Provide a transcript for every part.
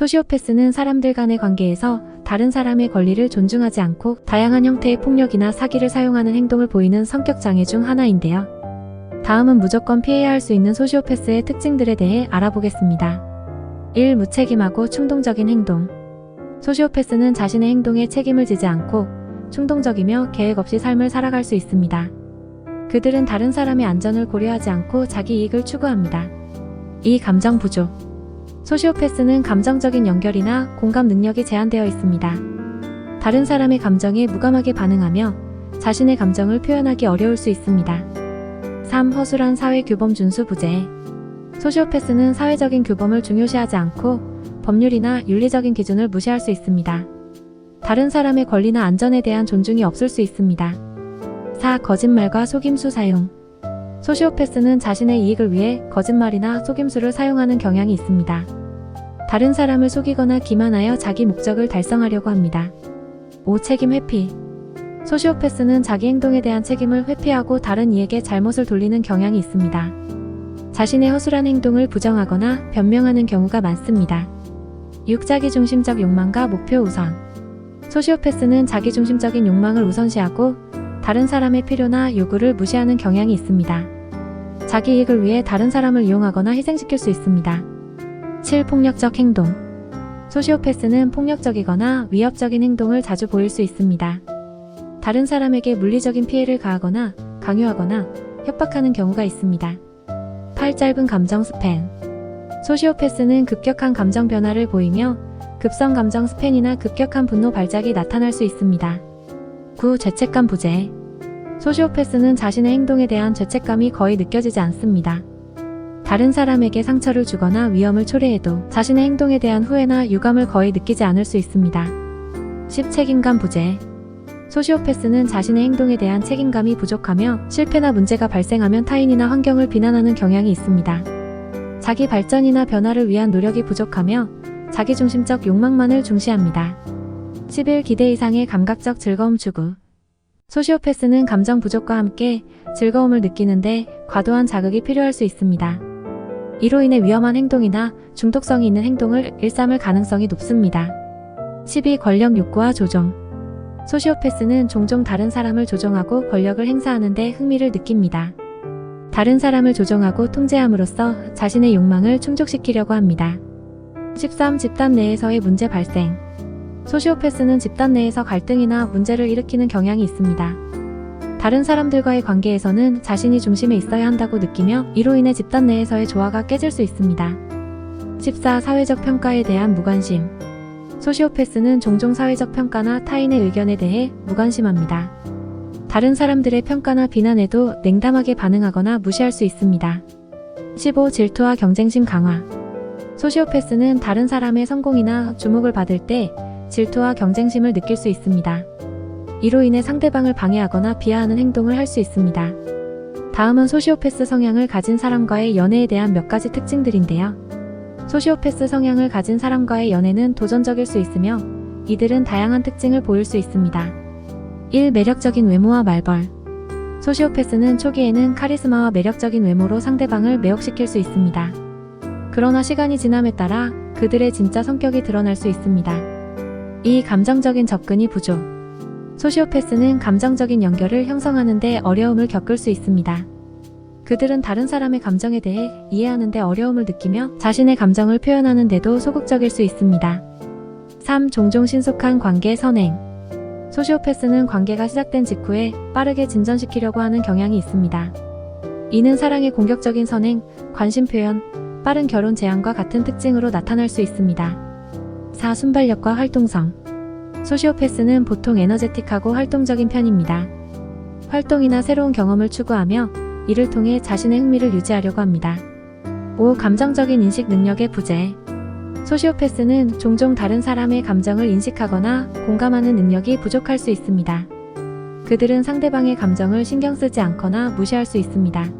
소시오패스는 사람들 간의 관계에서 다른 사람의 권리를 존중하지 않고 다양한 형태의 폭력이나 사기를 사용하는 행동을 보이는 성격 장애 중 하나인데요. 다음은 무조건 피해야 할 수 있는 소시오패스의 특징들에 대해 알아보겠습니다. 1. 무책임하고 충동적인 행동. 소시오패스는 자신의 행동에 책임을 지지 않고 충동적이며 계획 없이 삶을 살아갈 수 있습니다. 그들은 다른 사람의 안전을 고려하지 않고 자기 이익을 추구합니다. 2. 감정 부족. 소시오패스는 감정적인 연결이나 공감 능력이 제한되어 있습니다. 다른 사람의 감정에 무감하게 반응하며 자신의 감정을 표현하기 어려울 수 있습니다. 3. 허술한 사회 규범 준수 부재. 소시오패스는 사회적인 규범을 중요시하지 않고 법률이나 윤리적인 기준을 무시할 수 있습니다. 다른 사람의 권리나 안전에 대한 존중이 없을 수 있습니다. 4. 거짓말과 속임수 사용. 소시오패스는 자신의 이익을 위해 거짓말이나 속임수를 사용하는 경향이 있습니다. 다른 사람을 속이거나 기만하여 자기 목적을 달성하려고 합니다. 5. 책임 회피. 소시오패스는 자기 행동에 대한 책임을 회피하고 다른 이에게 잘못을 돌리는 경향이 있습니다. 자신의 허술한 행동을 부정하거나 변명하는 경우가 많습니다. 6. 자기중심적 욕망과 목표 우선. 소시오패스는 자기중심적인 욕망을 우선시하고 다른 사람의 필요나 요구를 무시하는 경향이 있습니다. 자기 이익을 위해 다른 사람을 이용하거나 희생시킬 수 있습니다. 7. 폭력적 행동. 소시오패스는 폭력적이거나 위협적인 행동을 자주 보일 수 있습니다. 다른 사람에게 물리적인 피해를 가하거나 강요하거나 협박하는 경우가 있습니다. 8. 짧은 감정 스팬. 소시오패스는 급격한 감정 변화를 보이며 급성 감정 스팬이나 급격한 분노 발작이 나타날 수 있습니다. 9. 죄책감 부재. 소시오패스는 자신의 행동에 대한 죄책감이 거의 느껴지지 않습니다. 다른 사람에게 상처를 주거나 위험을 초래해도 자신의 행동에 대한 후회나 유감을 거의 느끼지 않을 수 있습니다. 10. 책임감 부재. 소시오패스는 자신의 행동에 대한 책임감이 부족하며 실패나 문제가 발생하면 타인이나 환경을 비난하는 경향이 있습니다. 자기 발전이나 변화를 위한 노력이 부족하며 자기중심적 욕망만을 중시합니다. 11. 기대 이상의 감각적 즐거움 추구. 소시오패스는 감정 부족과 함께 즐거움을 느끼는데 과도한 자극이 필요할 수 있습니다. 이로 인해 위험한 행동이나 중독성이 있는 행동을 일삼을 가능성이 높습니다. 12. 권력 욕구와 조종. 소시오패스는 종종 다른 사람을 조종하고 권력을 행사하는 데 흥미를 느낍니다. 다른 사람을 조종하고 통제함으로써 자신의 욕망을 충족시키려고 합니다. 13. 집단 내에서의 문제 발생. 소시오패스는 집단 내에서 갈등이나 문제를 일으키는 경향이 있습니다. 다른 사람들과의 관계에서는 자신이 중심에 있어야 한다고 느끼며 이로 인해 집단 내에서의 조화가 깨질 수 있습니다. 14. 사회적 평가에 대한 무관심. 소시오패스는 종종 사회적 평가나 타인의 의견에 대해 무관심합니다. 다른 사람들의 평가나 비난에도 냉담하게 반응하거나 무시할 수 있습니다. 15. 질투와 경쟁심 강화. 소시오패스는 다른 사람의 성공이나 주목을 받을 때 질투와 경쟁심을 느낄 수 있습니다. 이로 인해 상대방을 방해하거나 비하하는 행동을 할 수 있습니다. 다음은 소시오패스 성향을 가진 사람과의 연애에 대한 몇 가지 특징들인데요. 소시오패스 성향을 가진 사람과의 연애는 도전적일 수 있으며 이들은 다양한 특징을 보일 수 있습니다. 1. 매력적인 외모와 말벌. 소시오패스는 초기에는 카리스마와 매력적인 외모로 상대방을 매혹시킬 수 있습니다. 그러나 시간이 지남에 따라 그들의 진짜 성격이 드러날 수 있습니다. 2. 감정적인 접근이 부족. 소시오패스는 감정적인 연결을 형성하는데 어려움을 겪을 수 있습니다. 그들은 다른 사람의 감정에 대해 이해하는데 어려움을 느끼며 자신의 감정을 표현하는데도 소극적일 수 있습니다. 3. 종종 신속한 관계 선행. 소시오패스는 관계가 시작된 직후에 빠르게 진전시키려고 하는 경향이 있습니다. 이는 사랑의 공격적인 선행, 관심 표현, 빠른 결혼 제안과 같은 특징으로 나타날 수 있습니다. 4. 순발력과 활동성. 소시오패스는 보통 에너제틱하고 활동적인 편입니다. 활동이나 새로운 경험을 추구하며 이를 통해 자신의 흥미를 유지하려고 합니다. 5. 감정적인 인식 능력의 부재. 소시오패스는 종종 다른 사람의 감정을 인식하거나 공감하는 능력이 부족할 수 있습니다. 그들은 상대방의 감정을 신경 쓰지 않거나 무시할 수 있습니다.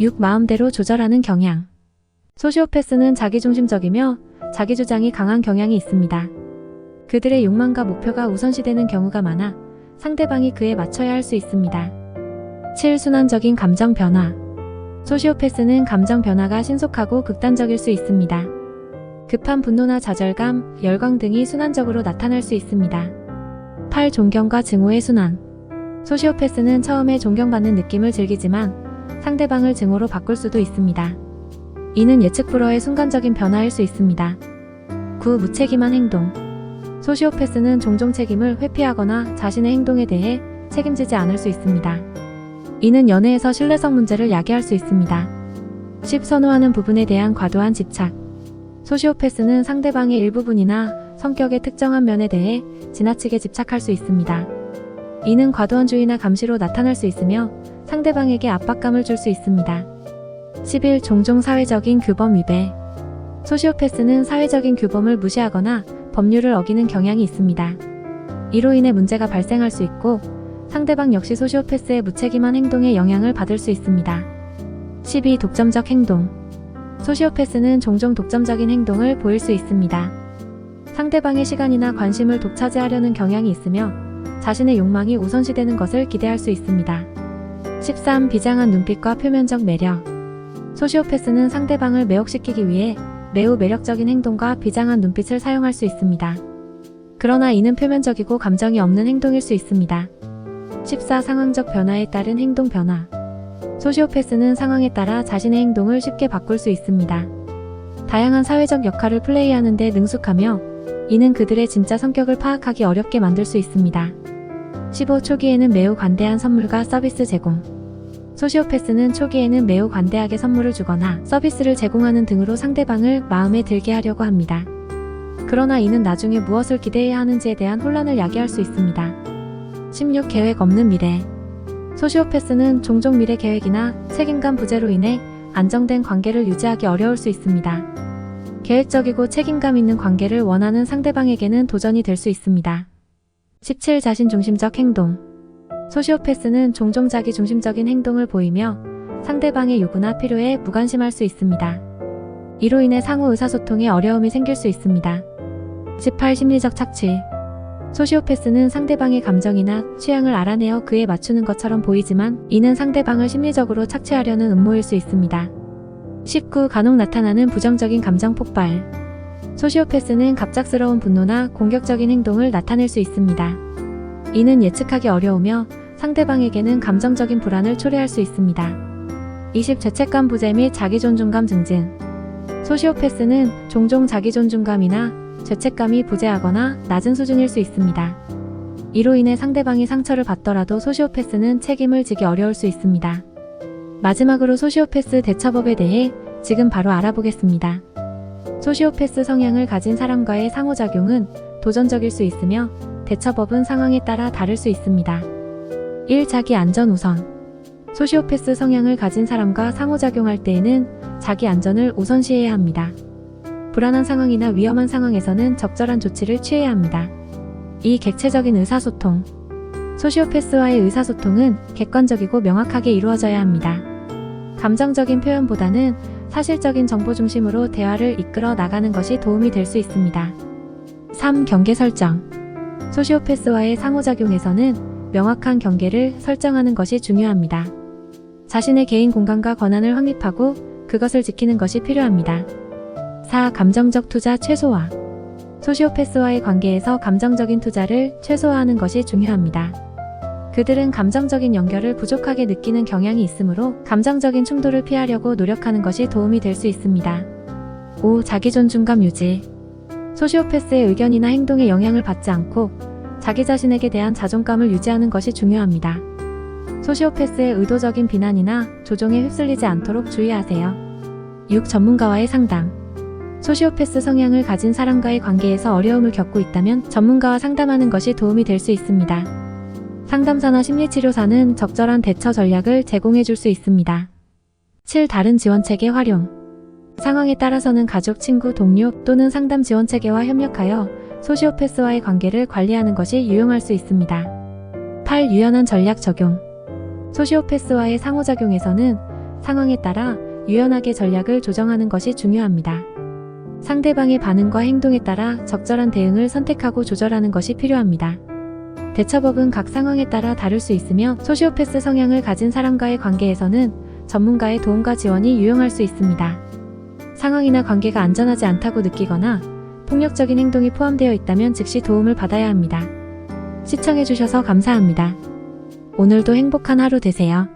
6. 마음대로 조절하는 경향. 소시오패스는 자기중심적이며 자기주장이 강한 경향이 있습니다. 그들의 욕망과 목표가 우선시되는 경우가 많아 상대방이 그에 맞춰야 할 수 있습니다. 7. 순환적인 감정 변화. 소시오패스는 감정 변화가 신속하고 극단적일 수 있습니다. 급한 분노나 좌절감, 열광 등이 순환적으로 나타날 수 있습니다. 8. 존경과 증오의 순환. 소시오패스는 처음에 존경받는 느낌을 즐기지만 상대방을 증오로 바꿀 수도 있습니다. 이는 예측 불허의 순간적인 변화일 수 있습니다. 9. 무책임한 행동. 소시오패스는 종종 책임을 회피하거나 자신의 행동에 대해 책임지지 않을 수 있습니다. 이는 연애에서 신뢰성 문제를 야기할 수 있습니다. 10. 선호하는 부분에 대한 과도한 집착. 소시오패스는 상대방의 일부분이나 성격의 특정한 면에 대해 지나치게 집착할 수 있습니다. 이는 과도한 주의나 감시로 나타날 수 있으며 상대방에게 압박감을 줄 수 있습니다. 11. 종종 사회적인 규범 위배. 소시오패스는 사회적인 규범을 무시하거나 법률을 어기는 경향이 있습니다. 이로 인해 문제가 발생할 수 있고 상대방 역시 소시오패스의 무책임한 행동에 영향을 받을 수 있습니다. 12. 독점적 행동. 소시오패스는 종종 독점적인 행동을 보일 수 있습니다. 상대방의 시간이나 관심을 독차지하려는 경향이 있으며 자신의 욕망이 우선시되는 것을 기대할 수 있습니다. 13. 비장한 눈빛과 표면적 매력. 소시오패스는 상대방을 매혹시키기 위해 매우 매력적인 행동과 비장한 눈빛을 사용할 수 있습니다. 그러나 이는 표면적이고 감정이 없는 행동일 수 있습니다. 14. 상황적 변화에 따른 행동 변화. 소시오패스는 상황에 따라 자신의 행동을 쉽게 바꿀 수 있습니다. 다양한 사회적 역할을 플레이하는 데 능숙하며 이는 그들의 진짜 성격을 파악하기 어렵게 만들 수 있습니다. 15. 초기에는 매우 관대한 선물과 서비스 제공. 소시오패스는 초기에는 매우 관대하게 선물을 주거나 서비스를 제공하는 등으로 상대방을 마음에 들게 하려고 합니다. 그러나 이는 나중에 무엇을 기대해야 하는지에 대한 혼란을 야기할 수 있습니다. 16. 계획 없는 미래. 소시오패스는 종종 미래 계획이나 책임감 부재로 인해 안정된 관계를 유지하기 어려울 수 있습니다. 계획적이고 책임감 있는 관계를 원하는 상대방에게는 도전이 될 수 있습니다. 17. 자신중심적 행동. 소시오패스는 종종 자기 중심적인 행동을 보이며 상대방의 요구나 필요에 무관심할 수 있습니다. 이로 인해 상호 의사소통에 어려움이 생길 수 있습니다. 18. 심리적 착취. 소시오패스는 상대방의 감정이나 취향을 알아내어 그에 맞추는 것처럼 보이지만 이는 상대방을 심리적으로 착취하려는 음모일 수 있습니다. 19. 간혹 나타나는 부정적인 감정 폭발. 소시오패스는 갑작스러운 분노나 공격적인 행동을 나타낼 수 있습니다. 이는 예측하기 어려우며 상대방에게는 감정적인 불안을 초래할 수 있습니다. 20. 죄책감 부재 및 자기존중감 증진. 소시오패스는 종종 자기존중감이나 죄책감이 부재하거나 낮은 수준일 수 있습니다. 이로 인해 상대방이 상처를 받더라도 소시오패스는 책임을 지기 어려울 수 있습니다. 마지막으로 소시오패스 대처법에 대해 지금 바로 알아보겠습니다. 소시오패스 성향을 가진 사람과의 상호작용은 도전적일 수 있으며 대처법은 상황에 따라 다를 수 있습니다. 1. 자기 안전 우선. 소시오패스 성향을 가진 사람과 상호작용할 때에는 자기 안전을 우선시해야 합니다. 불안한 상황이나 위험한 상황에서는 적절한 조치를 취해야 합니다. 2. 객체적인 의사소통. 소시오패스와의 의사소통은 객관적이고 명확하게 이루어져야 합니다. 감정적인 표현보다는 사실적인 정보 중심으로 대화를 이끌어 나가는 것이 도움이 될 수 있습니다. 3. 경계 설정. 소시오패스와의 상호작용에서는 명확한 경계를 설정하는 것이 중요합니다. 자신의 개인 공간과 권한을 확립하고 그것을 지키는 것이 필요합니다. 4. 감정적 투자 최소화. 소시오패스와의 관계에서 감정적인 투자를 최소화하는 것이 중요합니다. 그들은 감정적인 연결을 부족하게 느끼는 경향이 있으므로 감정적인 충돌을 피하려고 노력하는 것이 도움이 될 수 있습니다. 5. 자기존중감 유지. 소시오패스의 의견이나 행동에 영향을 받지 않고 자기 자신에게 대한 자존감을 유지하는 것이 중요합니다. 소시오패스의 의도적인 비난이나 조종에 휩쓸리지 않도록 주의하세요. 6. 전문가와의 상담. 소시오패스 성향을 가진 사람과의 관계에서 어려움을 겪고 있다면 전문가와 상담하는 것이 도움이 될 수 있습니다. 상담사나 심리치료사는 적절한 대처 전략을 제공해 줄 수 있습니다. 7. 다른 지원체계 활용. 상황에 따라서는 가족, 친구, 동료 또는 상담 지원 체계와 협력하여 소시오패스와의 관계를 관리하는 것이 유용할 수 있습니다. 8. 유연한 전략 적용. 소시오패스와의 상호작용에서는 상황에 따라 유연하게 전략을 조정하는 것이 중요합니다. 상대방의 반응과 행동에 따라 적절한 대응을 선택하고 조절하는 것이 필요합니다. 대처법은 각 상황에 따라 다를 수 있으며 소시오패스 성향을 가진 사람과의 관계에서는 전문가의 도움과 지원이 유용할 수 있습니다. 상황이나 관계가 안전하지 않다고 느끼거나 폭력적인 행동이 포함되어 있다면 즉시 도움을 받아야 합니다. 시청해주셔서 감사합니다. 오늘도 행복한 하루 되세요.